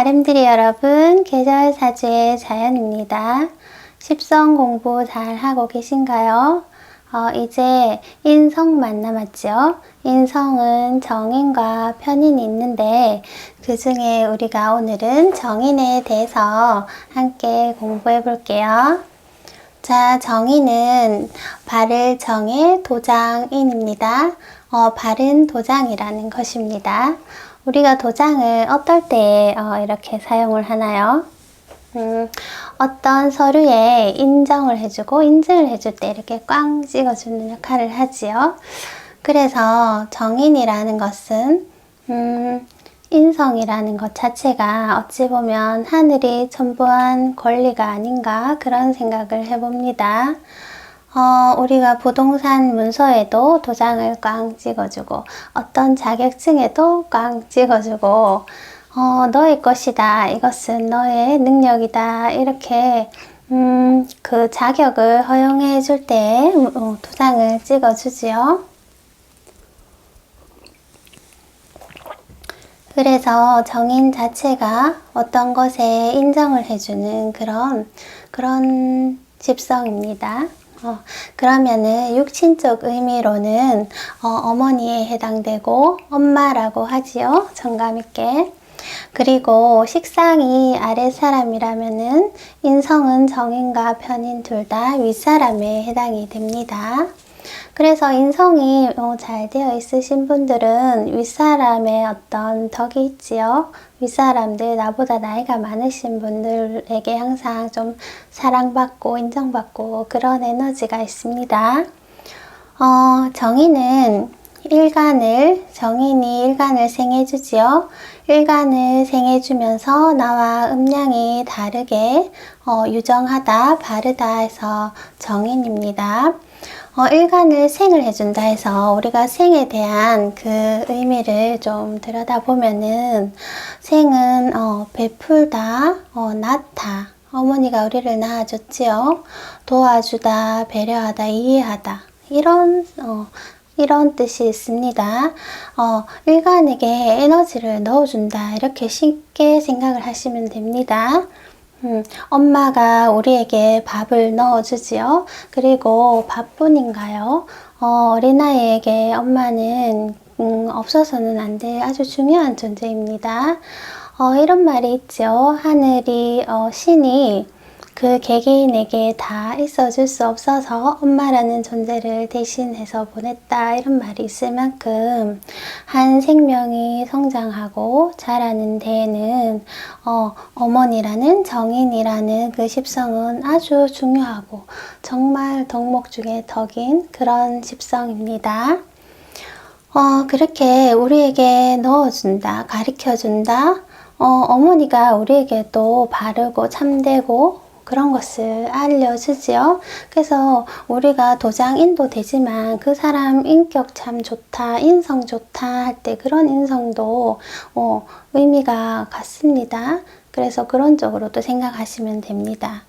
RM들이 여러분, 계절 사주의 자연입니다. 십성 공부 잘 하고 계신가요? 어, 이제 인성만 남았죠? 인성은 정인과 편인이 있는데, 그 중에 우리가 오늘은 정인에 대해서 함께 공부해 볼게요. 자, 정의는 발을 정의 도장인입니다. 어, 바른 도장이라는 것입니다. 우리가 도장을 어떨 때 어, 이렇게 사용을 하나요? 음, 어떤 서류에 인정을 해주고 인증을 해줄 때 이렇게 꽝 찍어주는 역할을 하지요. 그래서 정인이라는 것은 음, 인성이라는 것 자체가 어찌 보면 하늘이 전부한 권리가 아닌가 그런 생각을 해봅니다. 어, 우리가 부동산 문서에도 도장을 꽝 찍어주고 어떤 자격증에도 꽝 찍어주고 어, 너의 것이다. 이것은 너의 능력이다. 이렇게 음, 그 자격을 허용해 줄때 어, 도장을 찍어주지요. 그래서 정인 자체가 어떤 것에 인정을 해주는 그런, 그런 집성입니다. 어, 그러면은 육친적 의미로는 어, 머니에 해당되고 엄마라고 하지요. 정감 있게. 그리고 식상이 아랫사람이라면은 인성은 정인과 편인 둘 다 윗사람에 해당이 됩니다. 그래서 인성이 어, 잘 되어 있으신 분들은 윗사람의 어떤 덕이 있지요. 윗사람들, 나보다 나이가 많으신 분들에게 항상 좀 사랑받고 인정받고 그런 에너지가 있습니다. 어, 정의는 일간을, 정인이 일간을 생해주지요. 일간을 생해주면서 나와 음량이 다르게 어, 유정하다, 바르다 해서 정인입니다. 어, 일간을 생을 해준다 해서 우리가 생에 대한 그 의미를 좀 들여다보면은 생은 어, 베풀다, 어, 낳다. 어머니가 우리를 낳아줬지요. 도와주다, 배려하다, 이해하다. 이런, 어, 이런 뜻이 있습니다. 어, 일간에게 에너지를 넣어준다. 이렇게 쉽게 생각을 하시면 됩니다. 음, 엄마가 우리에게 밥을 넣어주지요. 그리고 밥뿐인가요? 어, 어린아이에게 엄마는 음, 없어서는 안 될 아주 중요한 존재입니다. 어, 이런 말이 있죠. 하늘이, 어, 신이 그 개개인에게 다 있어줄 수 없어서 엄마라는 존재를 대신해서 보냈다 이런 말이 있을 만큼 한 생명이 성장하고 자라는 데에는 어, 어머니라는 정인이라는 그 십성은 아주 중요하고 정말 덕목 중에 덕인 그런 십성입니다. 어, 그렇게 우리에게 넣어준다, 가르쳐준다, 어, 어머니가 우리에게 또 바르고 참되고 그런 것을 알려주지요. 그래서 우리가 도장 인도되지만 그 사람 인격 참 좋다, 인성 좋다 할 때 그런 인성도 어, 의미가 같습니다. 그래서 그런 쪽으로도 생각하시면 됩니다.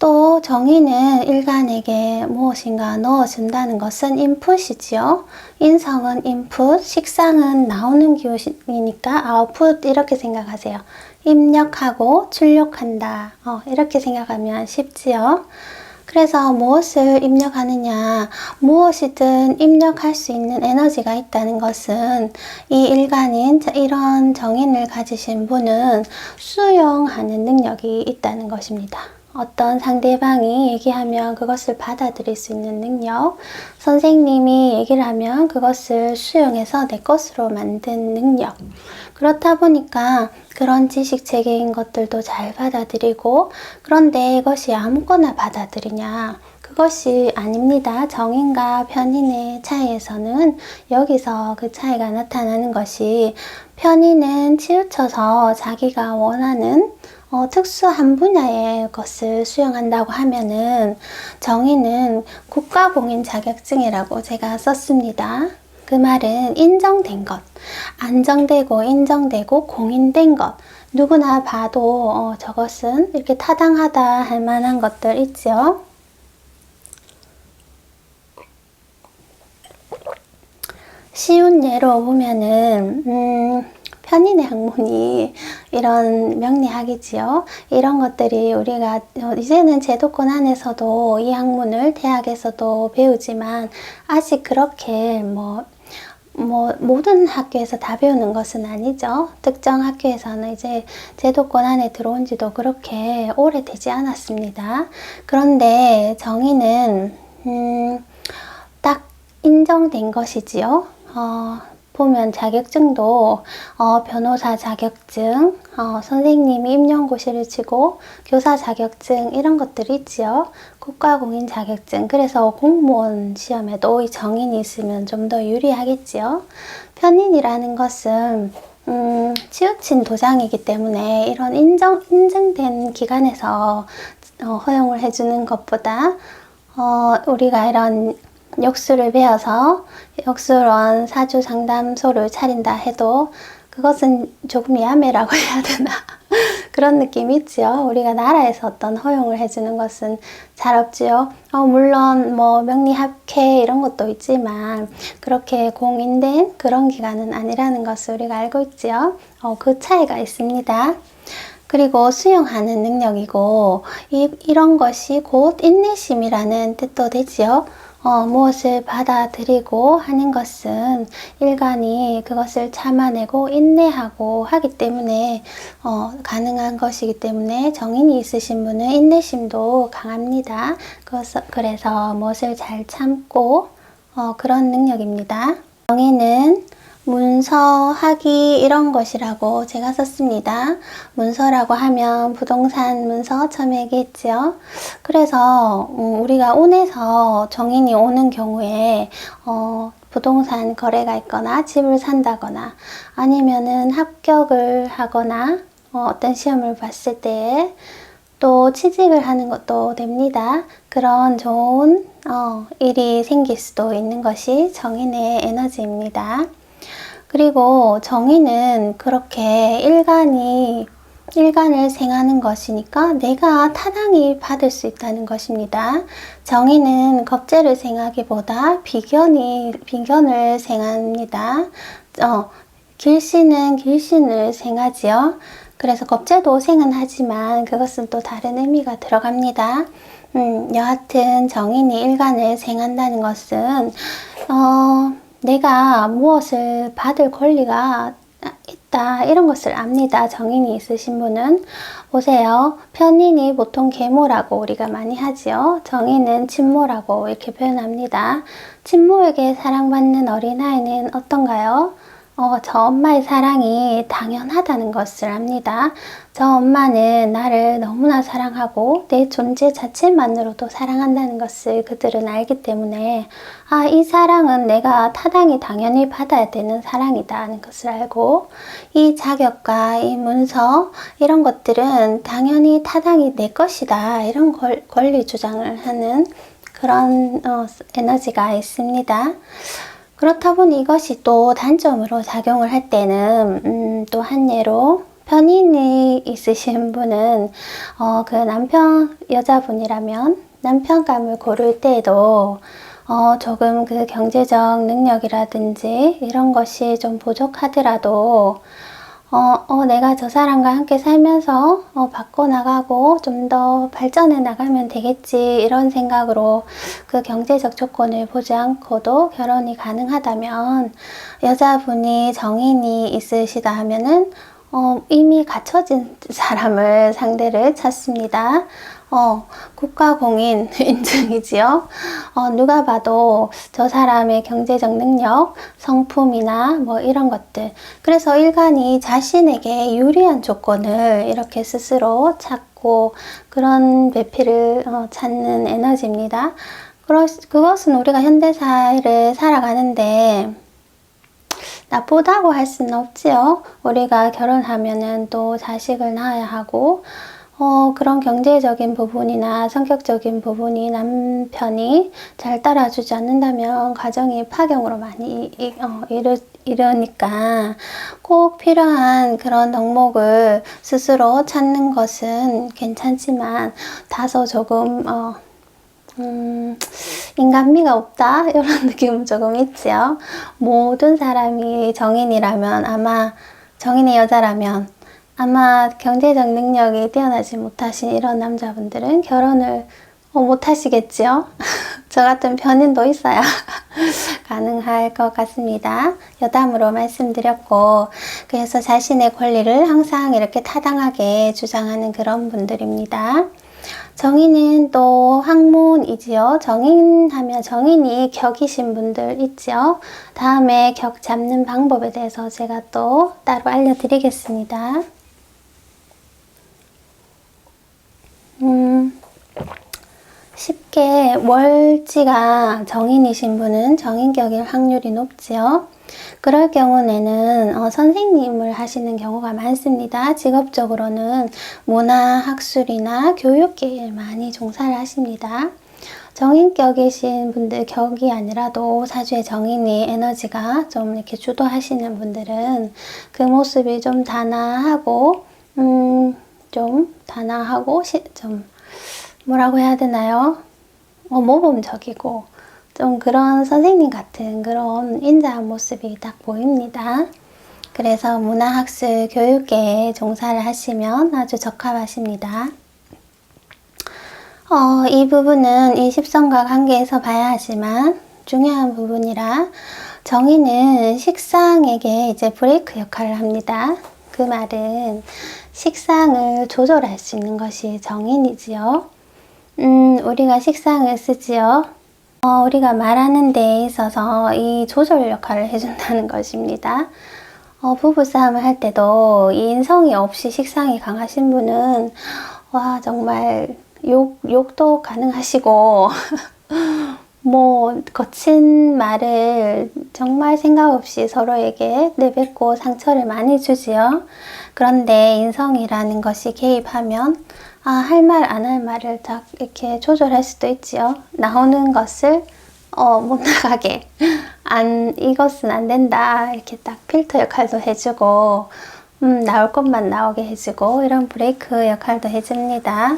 또 정의는 일간에게 무엇인가 넣어준다는 것은 인풋이지요. 인성은 인풋, 식상은 나오는 기호이니까 아웃풋 이렇게 생각하세요. 입력하고 출력한다. 어, 이렇게 생각하면 쉽지요. 그래서 무엇을 입력하느냐, 무엇이든 입력할 수 있는 에너지가 있다는 것은 이 일간인 이런 정인을 가지신 분은 수용하는 능력이 있다는 것입니다. 어떤 상대방이 얘기하면 그것을 받아들일 수 있는 능력, 선생님이 얘기를 하면 그것을 수용해서 내 것으로 만든 능력. 그렇다 보니까 그런 지식 체계인 것들도 잘 받아들이고, 그런데 이것이 아무거나 받아들이냐. 그것이 아닙니다. 정인과 편인의 차이에서는 여기서 그 차이가 나타나는 것이 편인은 치우쳐서 자기가 원하는 어, 특수한 분야의 것을 수용한다고 하면은 정의는 국가공인 자격증이라고 제가 썼습니다. 그 말은 인정된 것, 안정되고 인정되고 공인된 것, 누구나 봐도 어, 저것은 이렇게 타당하다 할 만한 것들 있죠. 쉬운 예로 보면은 음, 편인의 학문이 이런 명리학이지요. 이런 것들이 우리가 어, 이제는 제도권 안에서도 이 학문을 대학에서도 배우지만 아직 그렇게 뭐뭐 모든 학교에서 다 배우는 것은 아니죠. 특정 학교에서는 이제 제도권 안에 들어온 지도 그렇게 오래되지 않았습니다. 그런데 정의는 음, 딱 인정된 것이지요. 어, 보면 자격증도 어, 변호사 자격증, 어, 선생님이 임용고시를 치고 교사 자격증 이런 것들이 있지요. 국가공인 자격증. 그래서 공무원 시험에도 이 정인이 있으면 좀 더 유리하겠지요. 편인이라는 것은 음, 치우친 도장이기 때문에 이런 인정 인증된 기관에서 어, 허용을 해주는 것보다 어, 우리가 이런 역수를 배워서 역수론 사주 상담소를 차린다 해도 그것은 조금 야매라고 해야 되나 그런 느낌이 있지요. 우리가 나라에서 어떤 허용을 해주는 것은 잘 없지요. 어, 물론 뭐 명리학회 이런 것도 있지만 그렇게 공인된 그런 기관은 아니라는 것을 우리가 알고 있지요. 어, 그 차이가 있습니다. 그리고 수용하는 능력이고 이, 이런 것이 곧 인내심이라는 뜻도 되지요. 어, 무엇을 받아들이고 하는 것은 일간이 그것을 참아내고 인내하고 하기 때문에 어, 가능한 것이기 때문에 정인이 있으신 분은 인내심도 강합니다. 그래서, 그래서 무엇을 잘 참고 어, 그런 능력입니다. 정인은 문서, 학위 이런 것이라고 제가 썼습니다. 문서라고 하면 부동산 문서 처음 얘기했죠. 그래서 음, 우리가 운에서 정인이 오는 경우에 어, 부동산 거래가 있거나 집을 산다거나 아니면은 합격을 하거나 어, 어떤 시험을 봤을 때또 취직을 하는 것도 됩니다. 그런 좋은 어, 일이 생길 수도 있는 것이 정인의 에너지입니다. 그리고 정의는 그렇게 일간이 일간을 생하는 것이니까 내가 타당히 받을 수 있다는 것입니다. 정의는 겁재를 생하기보다 비견이 비견을 생합니다. 어, 길신은 길신을 생하지요. 그래서 겁재도 생은 하지만 그것은 또 다른 의미가 들어갑니다. 음, 여하튼 정인이 일간을 생한다는 것은 어, 내가 무엇을 받을 권리가 있다 이런 것을 압니다. 정인이 있으신 분은 보세요. 편인이 보통 계모라고 우리가 많이 하지요. 정인은 친모라고 이렇게 표현합니다. 친모에게 사랑받는 어린아이는 어떤가요? 어, 저 엄마의 사랑이 당연하다는 것을 압니다. 저 엄마는 나를 너무나 사랑하고 내 존재 자체만으로도 사랑한다는 것을 그들은 알기 때문에 아, 이 사랑은 내가 타당히 당연히 받아야 되는 사랑이다는 것을 알고 이 자격과 이 문서 이런 것들은 당연히 타당히 내 것이다 이런 걸, 권리 주장을 하는 그런 어, 에너지가 있습니다. 그렇다 보니 이것이 또 단점으로 작용을 할 때는 음, 또 한 예로 편인이 있으신 분은 어, 그 남편 여자분이라면 남편감을 고를 때에도 어, 조금 그 경제적 능력이라든지 이런 것이 좀 부족하더라도 어, 어, 내가 저 사람과 함께 살면서 어, 바꿔나가고 좀 더 발전해 나가면 되겠지 이런 생각으로 그 경제적 조건을 보지 않고도 결혼이 가능하다면 여자분이 정인이 있으시다 하면은 어, 이미 갖춰진 사람을 상대를 찾습니다. 어, 국가공인 인증이지요. 어, 누가 봐도 저 사람의 경제적 능력, 성품이나 뭐 이런 것들. 그래서 일간이 자신에게 유리한 조건을 이렇게 스스로 찾고 그런 배필을 어, 찾는 에너지입니다. 그것은 우리가 현대사회를 살아가는데 나쁘다고 할 수는 없지요. 우리가 결혼하면은 또 자식을 낳아야 하고, 어, 그런 경제적인 부분이나 성격적인 부분이 남편이 잘 따라주지 않는다면 가정이 파경으로 많이 어, 이르, 이르니까 꼭 필요한 그런 덕목을 스스로 찾는 것은 괜찮지만 다소 조금 어, 음, 인간미가 없다? 이런 느낌은 조금 있지요. 모든 사람이 정인이라면 아마 정인의 여자라면 아마 경제적 능력이 뛰어나지 못하신 이런 남자분들은 결혼을 어, 못 하시겠지요? 저 같은 변인도 있어야 가능할 것 같습니다. 여담으로 말씀드렸고, 그래서 자신의 권리를 항상 이렇게 타당하게 주장하는 그런 분들입니다. 정인은 또 학문이지요. 정인하면 정인이 격이신 분들 있지요. 다음에 격 잡는 방법에 대해서 제가 또 따로 알려드리겠습니다. 음, 쉽게 월지가 정인이신 분은 정인격일 확률이 높지요. 그럴 경우에는 어, 선생님을 하시는 경우가 많습니다. 직업적으로는 문화 학술이나 교육계에 많이 종사를 하십니다. 정인격이신 분들 격이 아니라도 사주의 정인이 에너지가 좀 이렇게 주도하시는 분들은 그 모습이 좀 단아하고 음, 좀 단아하고 시, 좀 뭐라고 해야 되나요? 어, 모범적이고 좀 그런 선생님 같은 그런 인자한 모습이 딱 보입니다. 그래서 문화학술 교육계에 종사를 하시면 아주 적합하십니다. 어, 이 부분은 이 십성과 관계에서 봐야 하지만 중요한 부분이라 정의는 식상에게 이제 브레이크 역할을 합니다. 그 말은 식상을 조절할 수 있는 것이 정인이지요. 음, 우리가 식상을 쓰지요. 어, 우리가 말하는 데 있어서 이 조절 역할을 해준다는 것입니다. 어, 부부싸움을 할 때도 이 인성이 없이 식상이 강하신 분은 와 정말 욕, 욕도 가능하시고 뭐 거친 말을 정말 생각 없이 서로에게 내뱉고 상처를 많이 주지요. 그런데 인성이라는 것이 개입하면 아, 할 말, 안 할 말을 딱 이렇게 조절할 수도 있지요. 나오는 것을 어, 못 나가게. 안, 이것은 안 된다. 이렇게 딱 필터 역할도 해주고, 음, 나올 것만 나오게 해주고, 이런 브레이크 역할도 해줍니다.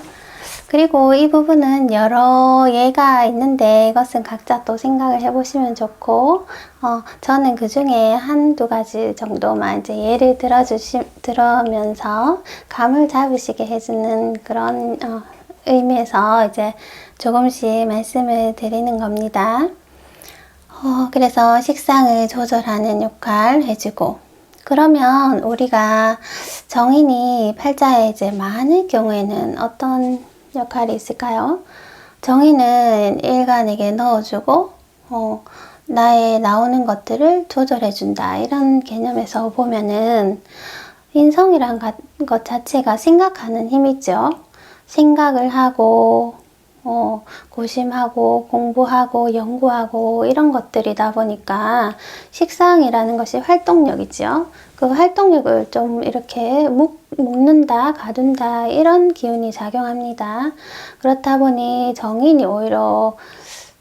그리고 이 부분은 여러 예가 있는데 이것은 각자 또 생각을 해보시면 좋고, 어, 저는 그 중에 한두 가지 정도만 이제 예를 들어주시, 들으면서 감을 잡으시게 해주는 그런, 어, 의미에서 이제 조금씩 말씀을 드리는 겁니다. 어, 그래서 식상을 조절하는 역할 해주고, 그러면 우리가 정인이 팔자에 이제 많을 경우에는 어떤 역할이 있을까요? 정의는 일간에게 넣어주고 어, 나의 나오는 것들을 조절해준다 이런 개념에서 보면은 인성이란 것 자체가 생각하는 힘이죠. 생각을 하고 어, 고심하고 공부하고 연구하고 이런 것들이다 보니까 식상이라는 것이 활동력이죠. 그 활동력을 좀 이렇게 묶, 는다 가둔다 이런 기운이 작용합니다. 그렇다 보니 정인이 오히려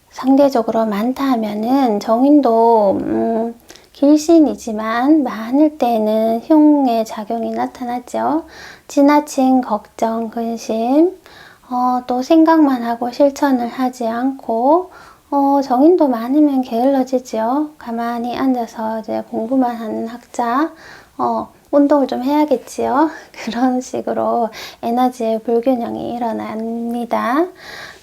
상대적으로 많다 하면은 정인도 음, 길신이지만 많을 때는 흉의 작용이 나타나죠. 지나친 걱정, 근심, 어, 또 생각만 하고 실천을 하지 않고 어, 정인도 많으면 게을러지죠. 가만히 앉아서 이제 공부만 하는 학자, 어, 운동을 좀 해야겠지요. 그런 식으로 에너지의 불균형이 일어납니다.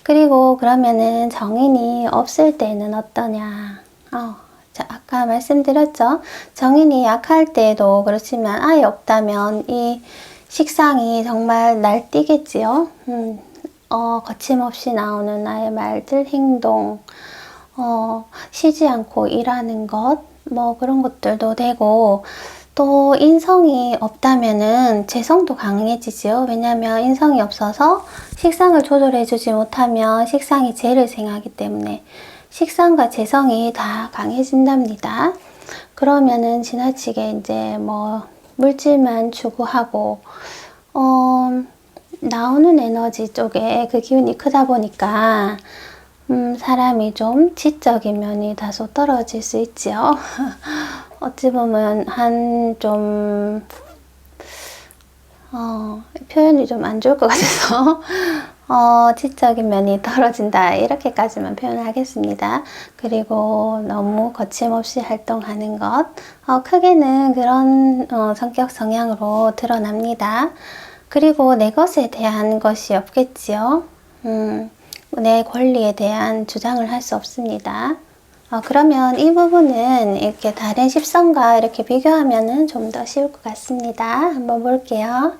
그리고 그러면은 정인이 없을 때는 어떠냐? 어, 자, 아까 말씀드렸죠. 정인이 약할 때도 그렇지만 아예 없다면 이 식상이 정말 날뛰겠지요. 음, 어, 거침없이 나오는 나의 말들, 행동, 어, 쉬지 않고 일하는 것, 뭐 그런 것들도 되고, 또 인성이 없다면은 재성도 강해지지요. 왜냐하면 인성이 없어서 식상을 조절해주지 못하면 식상이 죄를 생하기 때문에 식상과 재성이 다 강해진답니다. 그러면은 지나치게 이제 뭐 물질만 추구하고, 어, 나오는 에너지 쪽에 그 기운이 크다 보니까 음, 사람이 좀 지적인 면이 다소 떨어질 수 있지요. 어찌 보면 한좀 어, 표현이 좀 안 좋을 것 같아서 어, 지적인 면이 떨어진다 이렇게까지만 표현하겠습니다. 그리고 너무 거침없이 활동하는 것 어, 크게는 그런 어, 성격 성향으로 드러납니다. 그리고 내 것에 대한 것이 없겠지요. 음, 내 권리에 대한 주장을 할 수 없습니다. 어, 그러면 이 부분은 이렇게 다른 십성과 이렇게 비교하면은 좀 더 쉬울 것 같습니다. 한번 볼게요.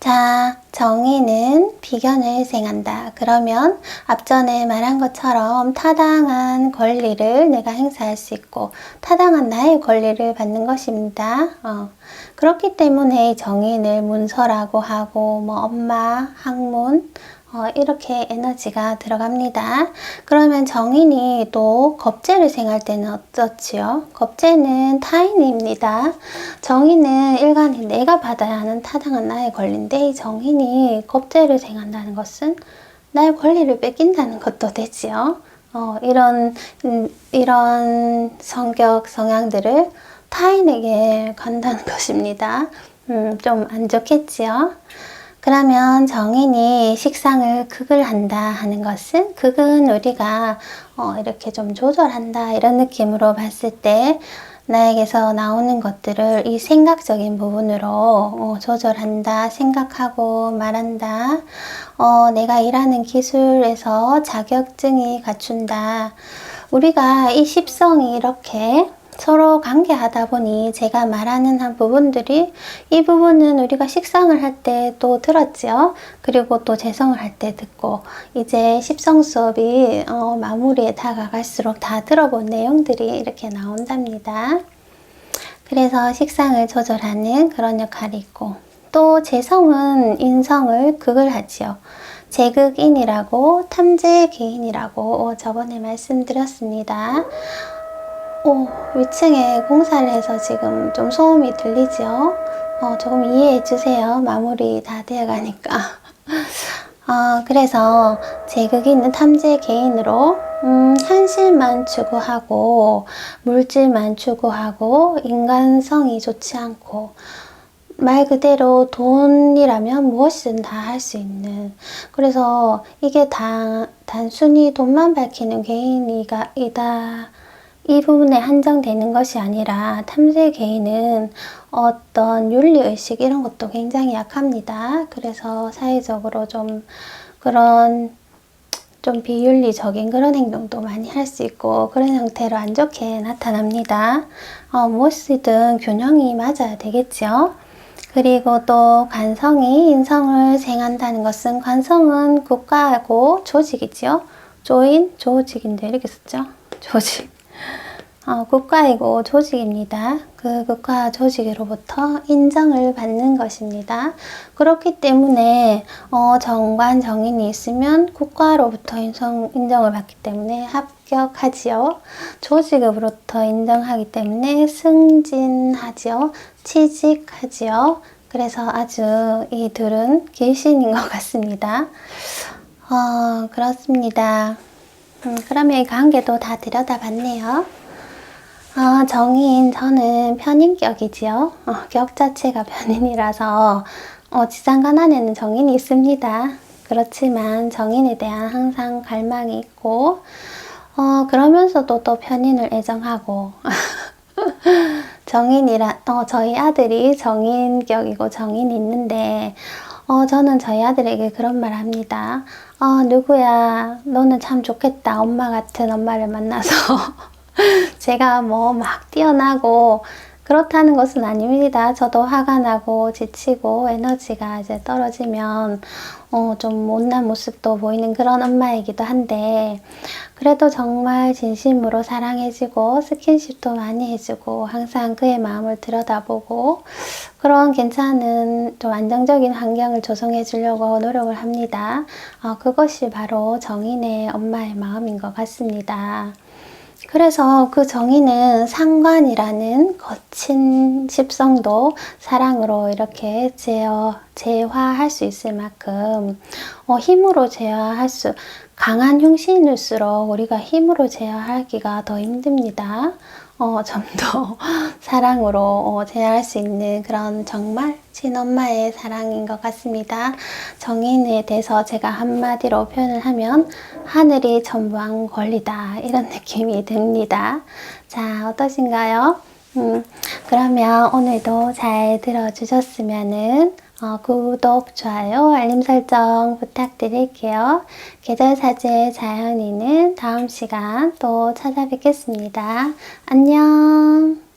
자, 정의는 비견을 생한다. 그러면 앞전에 말한 것처럼 타당한 권리를 내가 행사할 수 있고 타당한 나의 권리를 받는 것입니다. 어, 그렇기 때문에 이 정의를 문서라고 하고 뭐 엄마, 학문, 어, 이렇게 에너지가 들어갑니다. 그러면 정인이 또 겁재를 생할 때는 어떻지요? 겁재는 타인입니다. 정인은 일간이 내가 받아야 하는 타당한 나의 권리인데 이 정인이 겁재를 생한다는 것은 나의 권리를 뺏긴다는 것도 되지요. 어, 이런 음, 이런 성격 성향들을 타인에게 간다는 것입니다. 음, 좀 안 좋겠지요. 그러면 정인이 식상을 극을 한다 하는 것은 극은 우리가 어, 이렇게 좀 조절한다 이런 느낌으로 봤을 때 나에게서 나오는 것들을 이 생각적인 부분으로 어, 조절한다, 생각하고 말한다. 어, 내가 일하는 기술에서 자격증이 갖춘다. 우리가 이 십성이 이렇게 서로 관계하다 보니 제가 말하는 한 부분들이 이 부분은 우리가 식상을 할 때 또 들었지요. 그리고 또 재성을 할 때 듣고 이제 십성 수업이 어, 마무리에 다가갈수록 다 들어본 내용들이 이렇게 나온답니다. 그래서 식상을 조절하는 그런 역할이 있고 또 재성은 인성을 극을 하지요. 제극인이라고 탐재 개인이라고 저번에 말씀드렸습니다. 오, 위층에 공사를 해서 지금 좀 소음이 들리죠? 어, 조금 이해해 주세요. 마무리 다 되어 가니까. 어, 그래서 제극이 있는 탐재 개인으로 음, 현실만 추구하고 물질만 추구하고 인간성이 좋지 않고 말 그대로 돈이라면 무엇이든 다 할 수 있는 그래서 이게 다 단순히 돈만 밝히는 개인이가 이다 이 부분에 한정되는 것이 아니라 탐색 개인은 어떤 윤리의식 이런 것도 굉장히 약합니다. 그래서 사회적으로 좀 그런 좀 비윤리적인 그런 행동도 많이 할 수 있고 그런 형태로 안 좋게 나타납니다. 어, 무엇이든 균형이 맞아야 되겠죠. 그리고 또 관성이 인성을 생한다는 것은 관성은 국가하고 조직이지요. 조인, 조직인데 이렇게 썼죠. 조직. 어, 국가이고 조직입니다. 그 국가 조직으로부터 인정을 받는 것입니다. 그렇기 때문에 어, 정관 정인이 있으면 국가로부터 인정, 인정을 받기 때문에 합격하지요. 조직으로부터 인정하기 때문에 승진하지요. 취직하지요. 그래서 아주 이 둘은 길신인 것 같습니다. 어, 그렇습니다. 음, 그러면 이 관계도 다 들여다봤네요. 아, 정인, 저는 편인격이지요. 어, 격 자체가 편인이라서, 어, 지상간 안에는 정인이 있습니다. 그렇지만 정인에 대한 항상 갈망이 있고, 어, 그러면서도 또 편인을 애정하고, 정인이라, 어, 저희 아들이 정인격이고 정인이 있는데, 어, 저는 저희 아들에게 그런 말 합니다. 어, 누구야, 너는 참 좋겠다. 엄마 같은 엄마를 만나서. 제가 뭐 막 뛰어나고 그렇다는 것은 아닙니다. 저도 화가 나고 지치고 에너지가 이제 떨어지면 어, 좀 못난 모습도 보이는 그런 엄마이기도 한데 그래도 정말 진심으로 사랑해주고 스킨십도 많이 해주고 항상 그의 마음을 들여다보고 그런 괜찮은 좀 안정적인 환경을 조성해 주려고 노력을 합니다. 어, 그것이 바로 정인의 엄마의 마음인 것 같습니다. 그래서 그 정의는 상관이라는 거친 십성도 사랑으로 이렇게 제어, 제화할 수 있을 만큼 어, 힘으로 제어할 수 강한 흉신일수록 우리가 힘으로 제어하기가 더 힘듭니다. 어, 좀 더 사랑으로 어, 대할 수 있는 그런 정말 친엄마의 사랑인 것 같습니다. 정인에 대해서 제가 한마디로 표현을 하면 하늘이 전부한 권리다 이런 느낌이 듭니다. 자 어떠신가요? 음, 그러면 오늘도 잘 들어주셨으면은 어, 구독, 좋아요, 알림 설정 부탁드릴게요. 계절사주의 자연이는 다음 시간 또 찾아뵙겠습니다. 안녕.